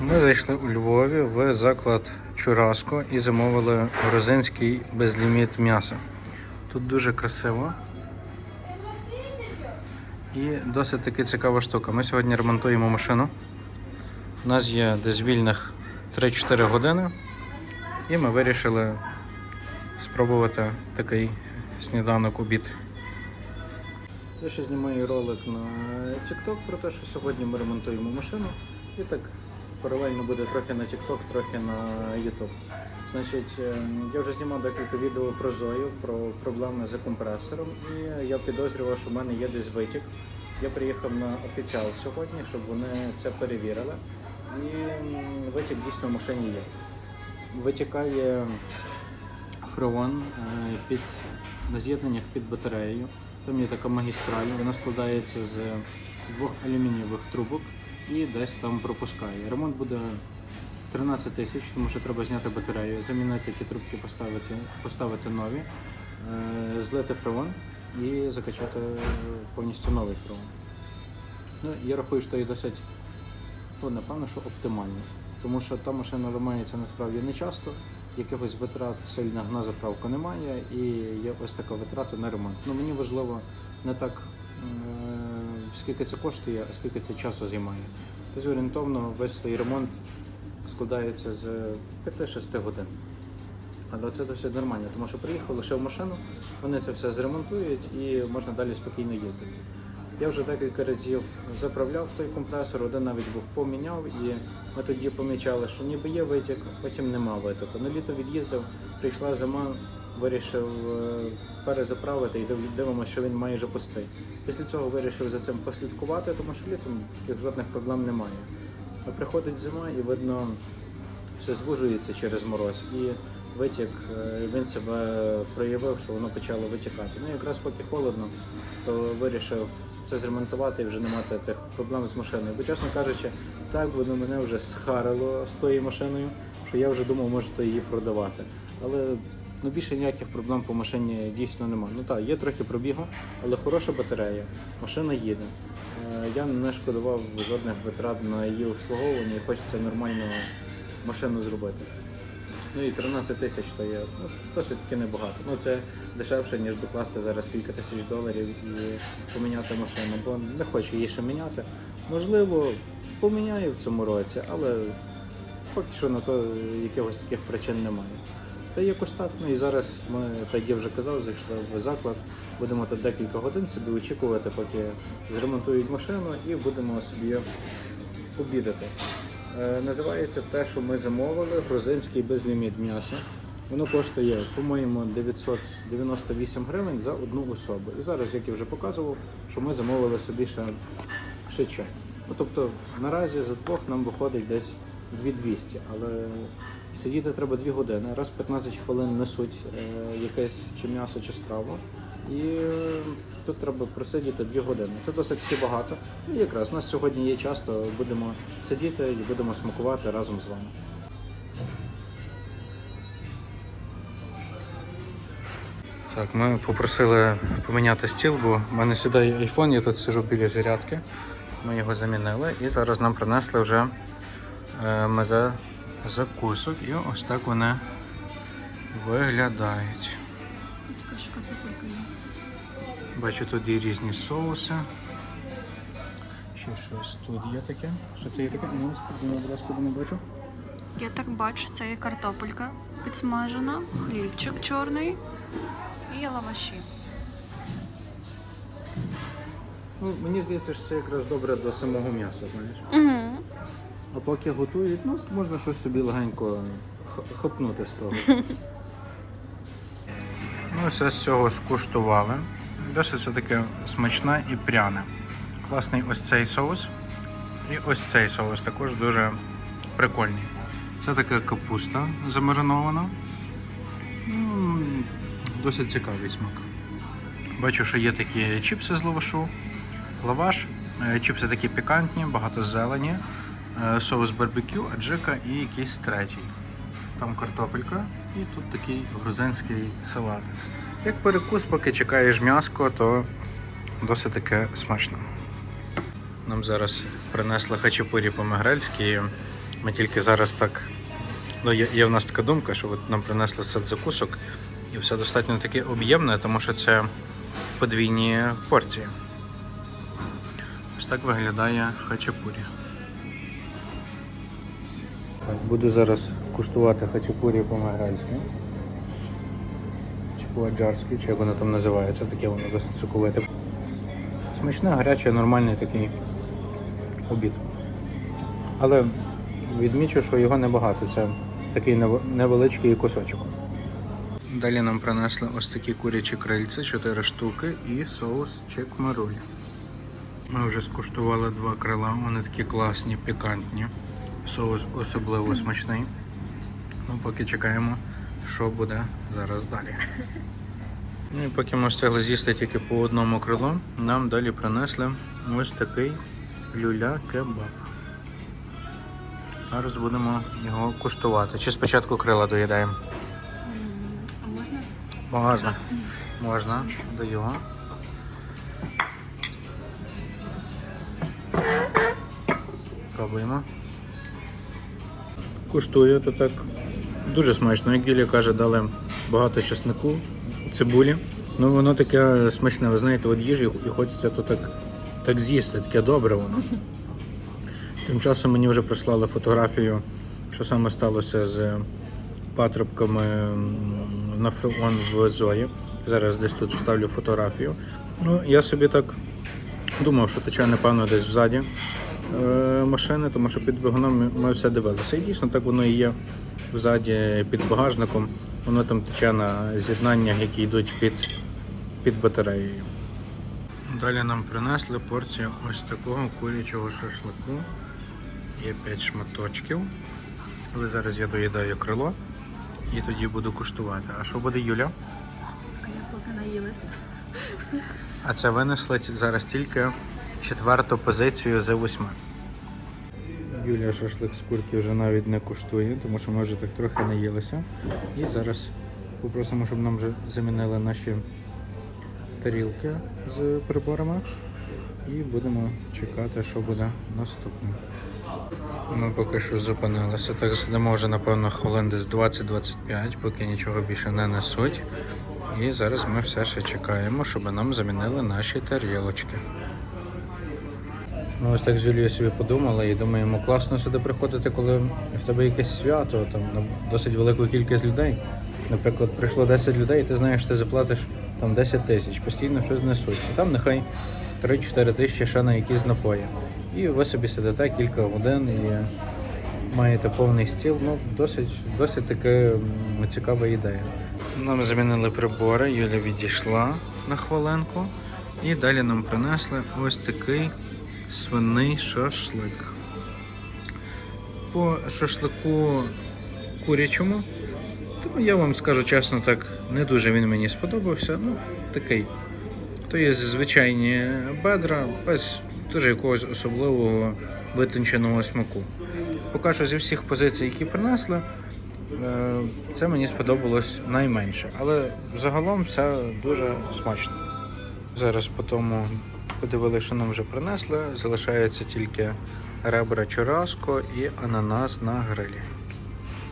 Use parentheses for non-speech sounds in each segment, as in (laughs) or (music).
Ми зайшли у Львові в заклад Чураско і замовили грузинський безліміт м'яса. Тут дуже красиво. І досить таки цікава штука. Ми сьогодні ремонтуємо машину. У нас є десь вільних 3-4 години. І ми вирішили спробувати такий сніданок обід. Я ще знімаю ролик на TikTok про те, що сьогодні ми ремонтуємо машину. І так паралельно буде трохи на TikTok, трохи на YouTube. Значить, е, я вже знімав декілька відео про Зою, про проблеми з компресором, і я підозрював, що в мене є десь витік. Я приїхав на офіціал сьогодні, щоб вони це перевірили. І витік дійсно в машині є. Витікає фреон е, під на з'єднаннях під батареєю. Там є така магістраль, вона складається з двох алюмінієвих трубок і десь там пропускає. Ремонт буде 13 тисяч, тому що треба зняти батарею, замінити ті трубки, поставити, поставити нові, е, злити фреон і закачати повністю новий фреон. Ну, я рахую, що і досить, ну, напевно, що оптимально. Тому що та машина ламається насправді не часто, якихось витрат сильних на заправку немає, і є ось така витрата на ремонт. Ну, мені важливо не так, скільки це коштує, а скільки це часу займає. Тобто весь цей ремонт складається з 5-6 годин. Але це досить нормально, тому що приїхав лише в машину, вони це все зремонтують і можна далі спокійно їздити. Я вже декілька разів заправляв той компресор, один навіть був поміняв, і ми тоді помічали, що ніби є витік, потім нема витоку. На літо від'їздив, прийшла зима, вирішив е, перезаправити і дивимося, що він майже пустий. Після цього вирішив за цим послідкувати, тому що літом таких жодних проблем немає. А приходить зима і видно, все звужується через мороз. І витік, е, він себе проявив, що воно почало витікати. Ну якраз поки холодно, то вирішив це зремонтувати і вже не мати тих проблем з машиною. Бо, чесно кажучи, так воно мене вже схарило з тою машиною, що я вже думав, може то її продавати. Але ну, більше ніяких проблем по машині дійсно немає. Ну так, є трохи пробігу, але хороша батарея, машина їде. Е, Я не шкодував жодних витрат на її обслуговування і хочеться нормальну машину зробити. Ну і 13 тисяч то є ну, досить таки небагато. Ну це дешевше, ніж докласти зараз кілька тисяч доларів і поміняти машину, бо не хочу її ще міняти. Можливо, поміняю в цьому році, але поки що на то якихось таких причин немає. Та якось так. Ну і зараз ми, так я вже казав, зайшли в заклад. Будемо тут декілька годин собі очікувати, поки зремонтують машину, і будемо собі обідати. Е, Називається те, що ми замовили, грузинський безліміт м'яса. Воно коштує, по-моєму, 998 гривень за одну особу. І зараз, як я вже показував, що ми замовили собі ще, ще. Ну, тобто наразі за двох нам виходить десь 2200, але сидіти треба 2 години. Раз 15 хвилин несуть е, якесь чи м'ясо, чи страву. І е, тут треба просидіти 2 години. Це досить багато. І якраз у нас сьогодні є час, то будемо сидіти і будемо смакувати разом з вами. Так, ми попросили поміняти стіл, бо в мене сідає айфон, я тут сижу біля зарядки. Ми його замінили і зараз нам принесли вже е, мезе закусок. І ось так вони виглядають. Бачу, тут є різні соуси. Ще щось тут є таке. Що це є таке? Ну, сподіваюся, будь ласка, не бачу. Я так бачу, це є картопелька підсмажена, хлібчик чорний і лаваші. Ну, мені здається, що це якраз добре до самого м'яса, знаєш. Угу. А поки готують, ну, можна щось собі легенько х- хапнути з того. (laughs) ну, все з цього скуштували. Досить все таке смачне і пряне. Класний ось цей соус. І ось цей соус також дуже прикольний. Це така капуста замаринована. Досить цікавий смак. Бачу, що є такі чіпси з лавашу, лаваш, е, чіпси такі пікантні, багато зелені, соус барбекю, аджика і якийсь третій. Там картопелька і тут такий грузинський салат. Як перекус, поки чекаєш м'яско, то досить таке смачно. Нам зараз принесли хачапурі по-мегрельськи. Ми тільки зараз так. Ну, є, є в нас така думка, що от нам принесли сет закусок, і все достатньо таке об'ємне, тому що це подвійні порції. Ось так виглядає хачапурі. Буду зараз куштувати хачапурі по-маграйськи. Чи по-аджарськи, чи як воно там називається, таке воно досить соковите. Смачне, гаряче, нормальний такий обід. Але відмічу, що його небагато. Це такий невеличкий кусочок. Далі нам принесли ось такі курячі крильці, 4 штуки і соус чекмарулі. Ми вже скуштували два крила, вони такі класні, пікантні. Соус особливо смачний. Ну, поки чекаємо, що буде зараз далі. Ну і поки ми встигли з'їсти тільки по одному крилу, нам далі принесли ось такий люля-кебаб. Зараз будемо його куштувати. Чи спочатку крила доїдаємо? А можна? Можна. Можна. Даю. Пробуємо. Куштую, то так дуже смачно. Як Юлія каже, дали багато чеснику, цибулі. Ну воно таке смачне, ви знаєте, от їжі і хочеться то так, так з'їсти, таке добре воно. Тим часом мені вже прислали фотографію, що саме сталося з патрубками на фреон в Зої. Зараз десь тут вставлю фотографію. Ну, я собі так думав, що тече, напевно, десь взаді машини, тому що під двигуном ми, ми все дивилися. І дійсно так воно і є взаді під багажником. Воно там тече на з'єднаннях, які йдуть під, під батареєю. Далі нам принесли порцію ось такого курячого шашлику. Є 5 шматочків. Але зараз я доїдаю крило і тоді буду куштувати. А що буде Юля? А я поки наїлася. А це винесли зараз тільки четверту позицію з восьми. Юля шашлик з курки вже навіть не куштує, тому що ми вже так трохи наїлися. І зараз попросимо, щоб нам вже замінили наші тарілки з приборами. І будемо чекати, що буде наступним. Ми поки що зупинилися. Так сидимо вже, напевно, хвилин десь 20-25, поки нічого більше не несуть. І зараз ми все ще чекаємо, щоб нам замінили наші тарілочки. Ми ось так з Юлією собі подумали і думаємо, класно сюди приходити, коли в тебе якесь свято, там на досить велику кількість людей. Наприклад, прийшло 10 людей, і ти знаєш, ти заплатиш там 10 тисяч, постійно щось несуть. І там нехай 3-4 тисячі ще на якісь напої. І ви собі сидите кілька годин і маєте повний стіл. Ну, досить, досить таки цікава ідея. Нам замінили прибори, Юля відійшла на хвилинку. І далі нам принесли ось такий свиний шашлик. По шашлику курячому, то я вам скажу чесно, так не дуже він мені сподобався. Ну, такий. То є звичайні бедра, без дуже якогось особливого витонченого смаку. Поки що зі всіх позицій, які принесли, е, це мені сподобалось найменше. Але загалом все дуже смачно. Зараз по тому подивилися, що нам вже принесли. Залишається тільки ребра чураско і ананас на грилі.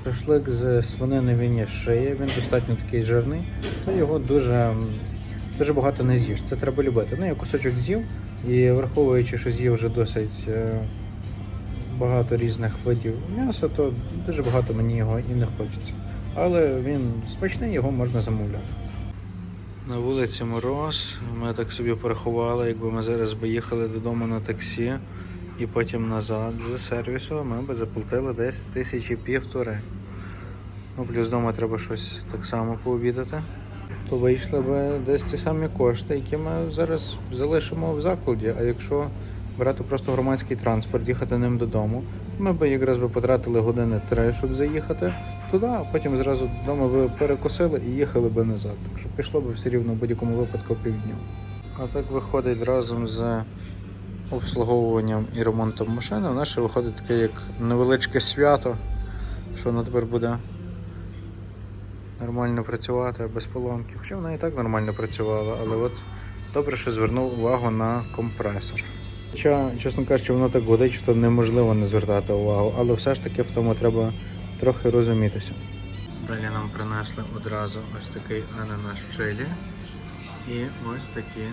Шашлик з свинини він є шиє, він достатньо такий жирний, то його дуже, дуже багато не з'їш. Це треба любити. Ну, я кусочок з'їв, і враховуючи, що з'їв вже досить е, багато різних видів м'яса, то дуже багато мені його і не хочеться. Але він смачний, його можна замовляти. На вулиці Мороз. Ми так собі порахували, якби ми зараз би їхали додому на таксі і потім назад з сервісу, ми би заплатили десь тисячі півтори. Ну, плюс вдома треба щось так само пообідати. То вийшли би десь ті самі кошти, які ми зараз залишимо в закладі. А якщо брати просто громадський транспорт, їхати ним додому, ми б якраз би потратили години три, щоб заїхати туди, а потім зразу вдома би перекусили і їхали би назад. Так що пішло б все рівно в будь-якому випадку півдня. А так виходить разом з обслуговуванням і ремонтом машини. У нас ще виходить таке як невеличке свято, що воно тепер буде нормально працювати без поломки. Хоча вона і так нормально працювала, але от добре, що звернув увагу на компресор. Хоча, чесно кажучи, воно так гудить, що неможливо не звертати увагу, але все ж таки в тому треба трохи розумітися. Далі нам принесли одразу ось такий ананас чилі і ось такі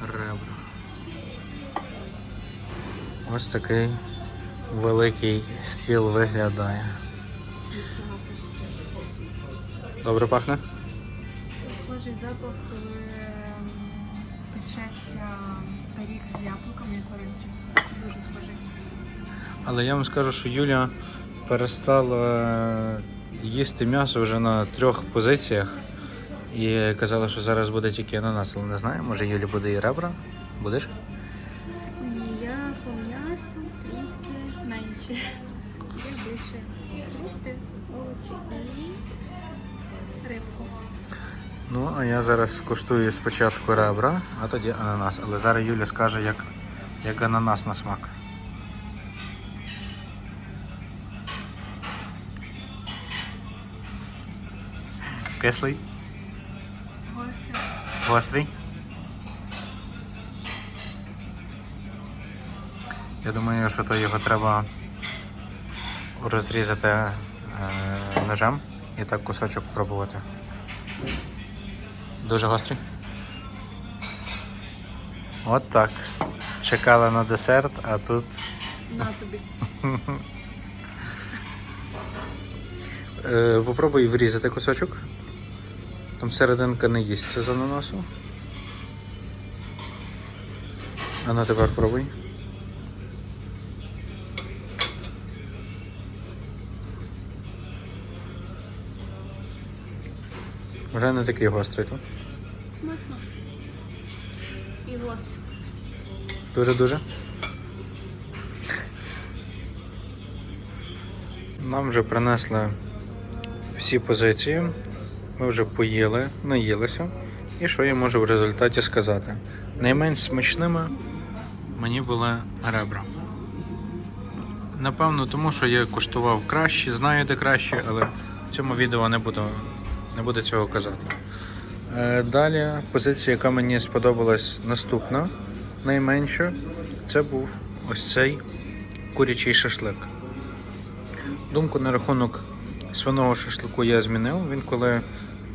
ребра. Ось такий великий стіл виглядає. Добре пахне? Схожий запах, коли ем, печеться пиріг з яблуками і корицею. Дуже схожий. Але я вам скажу, що Юля перестала їсти м'ясо вже на трьох позиціях. І казала, що зараз буде тільки ананас, але не знаю, може Юлі буде і ребра. Будеш? Ні, я по м'ясу трішки менше. Я більше фрукти, овочі і рибку. Ну, а я зараз скуштую спочатку ребра, а тоді ананас. Але зараз Юля скаже, як, як ананас на смак. Кислий, Гостя. гострий. Я думаю, що то його треба розрізати е, ножем і так кусочок пробувати. Дуже гострий. От так. Чекала на десерт, а тут На тобі. (laughs) е, попробуй врізати кусочок. Там серединка не їсться з ананасу. А ну тепер пробуй. Вже не такий гострий, так? Смачно. І гостро. Дуже-дуже. Нам вже принесли всі позиції. Ми вже поїли, наїлися. І що я можу в результаті сказати? Найменш смачними мені були ребра. Напевно, тому що я куштував краще, знаю де краще, але в цьому відео не буду, не буду цього казати. Е, Далі позиція, яка мені сподобалась наступна, найменша, це був ось цей курячий шашлик. Думку на рахунок свиного шашлику я змінив. Він коли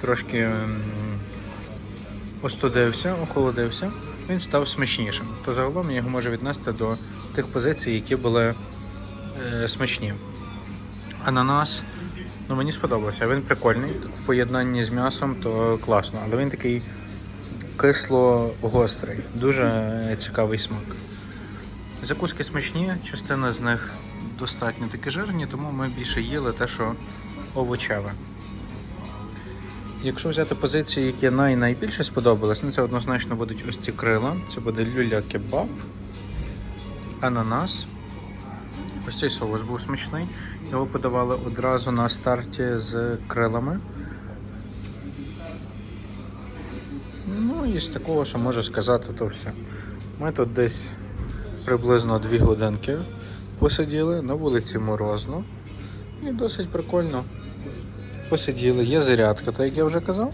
трошки остудився, охолодився, він став смачнішим. То загалом я його можу віднести до тих позицій, які були е, смачні. Ананас, ну мені сподобався. Він прикольний. В поєднанні з м'ясом то класно, але він такий кисло-гострий, дуже цікавий смак. Закуски смачні, частина з них достатньо таки жирні, тому ми більше їли те, що овочеве. Якщо взяти позиції, які най найбільше сподобались, ну це однозначно будуть ось ці крила. Це буде люля кебаб, ананас. Ось цей соус був смачний. Його подавали одразу на старті з крилами. Ну і з такого, що можу сказати, то все. Ми тут десь приблизно 2 годинки посиділи, на вулиці морозно. І досить прикольно. Посиділи, є зарядка, так як я вже казав.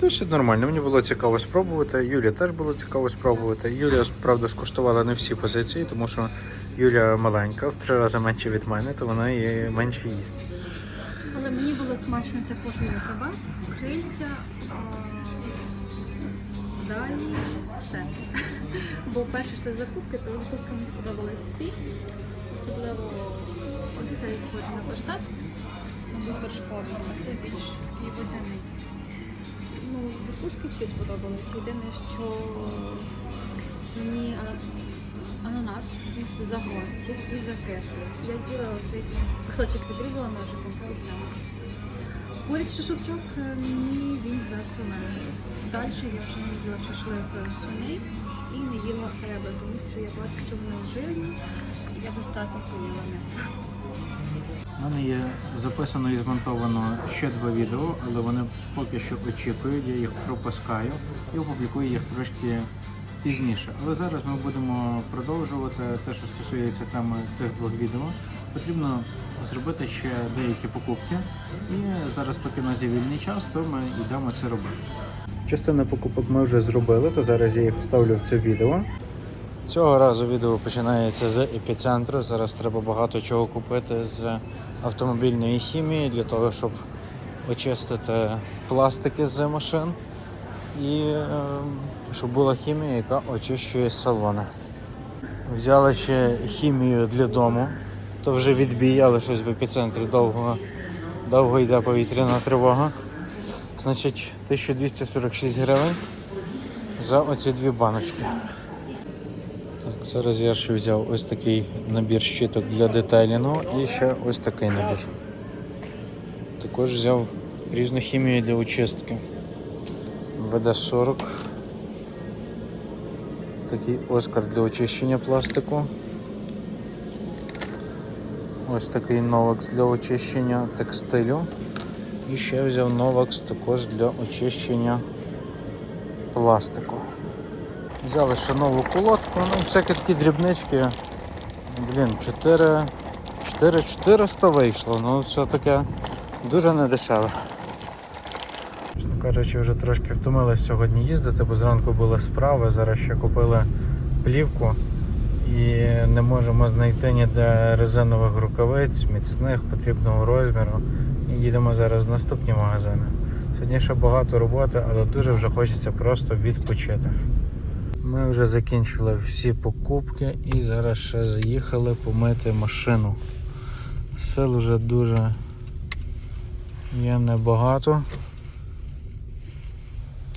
Досить нормально. Мені було цікаво спробувати. Юлі теж було цікаво спробувати. Юля, правда, скуштувала не всі позиції, тому що Юля маленька, в три рази менше від мене, то вона і менше їсть. Але мені було смачно також кебаб, крильця, далі все. Бо перші йшли закуски, то закуски мені сподобались всі. Особливо ось цей схожий на паштет, мабуть, вершковий, а цей більш такий водяний. Ну, закуски всі сподобались. Єдине, що мені ананас він загострий і закислий. Я з'їла цей кусочок відрізала ножиком та все. Курячий шашличок е, мені він засунений. Далі я вже не їла шашлик з свиней і не їла ребра, тому що я бачу, що вони жирні, і я достатньо поїла м'яса. У мене є записано і змонтовано ще два відео, але вони поки що очікують, я їх пропускаю і опублікую їх трошки пізніше. Але зараз ми будемо продовжувати те, що стосується теми тих двох відео. Потрібно зробити ще деякі покупки. І зараз, поки у нас є вільний час, то ми йдемо це робити. Частину покупок ми вже зробили, то зараз я їх вставлю в це відео. Цього разу відео починається з епіцентру. Зараз треба багато чого купити з автомобільної хімії для того, щоб очистити пластики з машин і е, щоб була хімія, яка очищує салони. Взяли ще хімію для дому, то вже відбій, але щось в епіцентрі довго, довго йде повітряна тривога. Значить, 1246 гривень за оці дві баночки. Зараз я ще взяв ось такий набір щиток для детеліну і ще ось такий набір. Також взяв різну хімію для очистки. ВД-40. Такий Оскар для очищення пластику. Ось такий Новакс для очищення текстилю. І ще взяв Новакс також для очищення пластику. Взяли ще нову колодку, ну всякі такі дрібнички. Блін, 4, 4 400 вийшло, ну все таке дуже недешеве. Чесно кажучи, вже трошки втомились сьогодні їздити, бо зранку були справи, зараз ще купили плівку і не можемо знайти ніде резинових рукавиць, міцних, потрібного розміру. І їдемо зараз в наступні магазини. Сьогодні ще багато роботи, але дуже вже хочеться просто відпочити. Ми вже закінчили всі покупки і зараз ще заїхали помити машину. Сил вже дуже є небагато.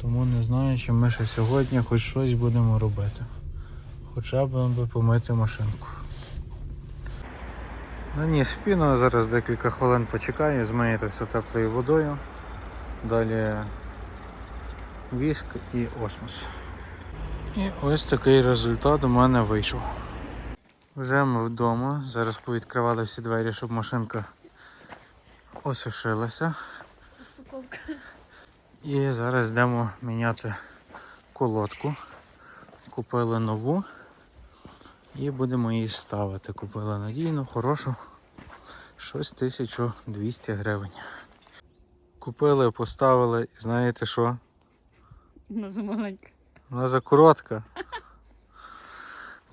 Тому не знаю, чи ми ще сьогодні хоч щось будемо робити. Хоча б помити машинку. Ну ні, спіну, зараз декілька хвилин почекаю, змиєте все теплою водою. Далі віск і осмос. І ось такий результат у мене вийшов. Вже ми вдома. Зараз повідкривали всі двері, щоб машинка осушилася. І зараз йдемо міняти колодку. Купили нову і будемо її ставити. Купили надійну, хорошу. Щось 1200 гривень. Купили, поставили знаєте що? Замаленька. Вона закоротка.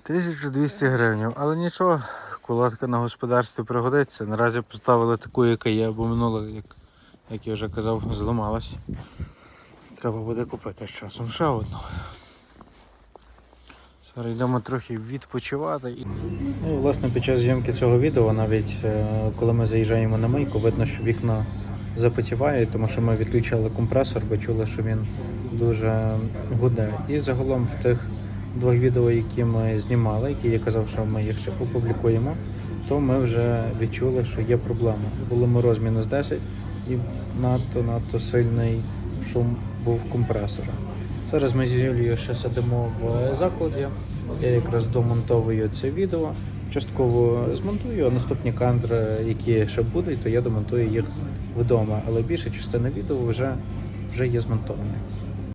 1200 гривень. Але нічого, колодка на господарстві пригодиться. Наразі поставили таку, яка є, бо минула, як, як я вже казав, зламалась. Треба буде купити з часом ще одну. Зараз йдемо трохи відпочивати. Ну, власне, під час зйомки цього відео, навіть е, коли ми заїжджаємо на мийку, видно, що вікна запотіває, тому що ми відключали компресор, бо чули, що він дуже гуде. І загалом в тих двох відео, які ми знімали, які я казав, що ми їх ще опублікуємо, то ми вже відчули, що є проблема. Були мороз мінус 10 і надто надто сильний шум був компресора. Зараз ми з Юлією ще сидимо в закладі. Я якраз домонтовую це відео. Частково змонтую, а наступні кадри, які ще будуть, то я домонтую їх вдома. Але більша частина відео вже, вже є змонтована.